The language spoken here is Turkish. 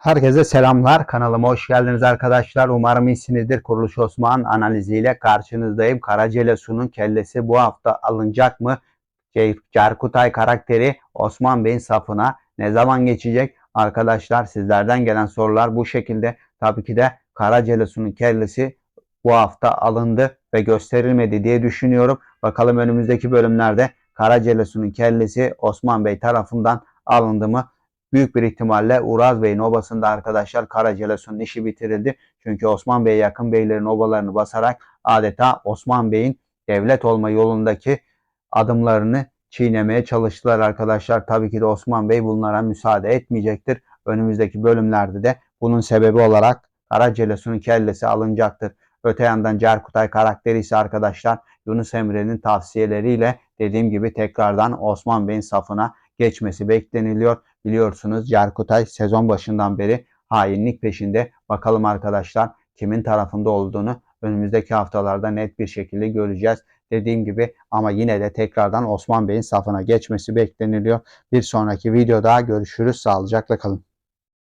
Herkese selamlar. Kanalıma hoş geldiniz arkadaşlar. Umarım iyisinizdir. Kuruluş Osman analiziyle karşınızdayım. Karacele Su'nun kellesi bu hafta alınacak mı? Cerkutay karakteri Osman Bey'in safına ne zaman geçecek? Arkadaşlar sizlerden gelen sorular bu şekilde. Tabii ki de Karacele Su'nun kellesi bu hafta alındı ve gösterilmedi diye düşünüyorum. Bakalım önümüzdeki bölümlerde Karacele Su'nun kellesi Osman Bey tarafından alındı mı? Büyük bir ihtimalle Uraz Bey'in obasında arkadaşlar Karacelesun'un işi bitirildi. Çünkü Osman Bey'e yakın beylerin obalarını basarak adeta Osman Bey'in devlet olma yolundaki adımlarını çiğnemeye çalıştılar arkadaşlar. Tabii ki de Osman Bey bunlara müsaade etmeyecektir. Önümüzdeki bölümlerde de bunun sebebi olarak Karacelesun'un kellesi alınacaktır. Öte yandan Cerkutay karakteri ise arkadaşlar Yunus Emre'nin tavsiyeleriyle dediğim gibi tekrardan Osman Bey'in safına geçmesi bekleniliyor. Biliyorsunuz Cerkutay sezon başından beri hainlik peşinde. Bakalım arkadaşlar kimin tarafında olduğunu önümüzdeki haftalarda net bir şekilde göreceğiz. Dediğim gibi ama yine de tekrardan Osman Bey'in safına geçmesi bekleniliyor. Bir sonraki videoda görüşürüz. Sağlıcakla kalın.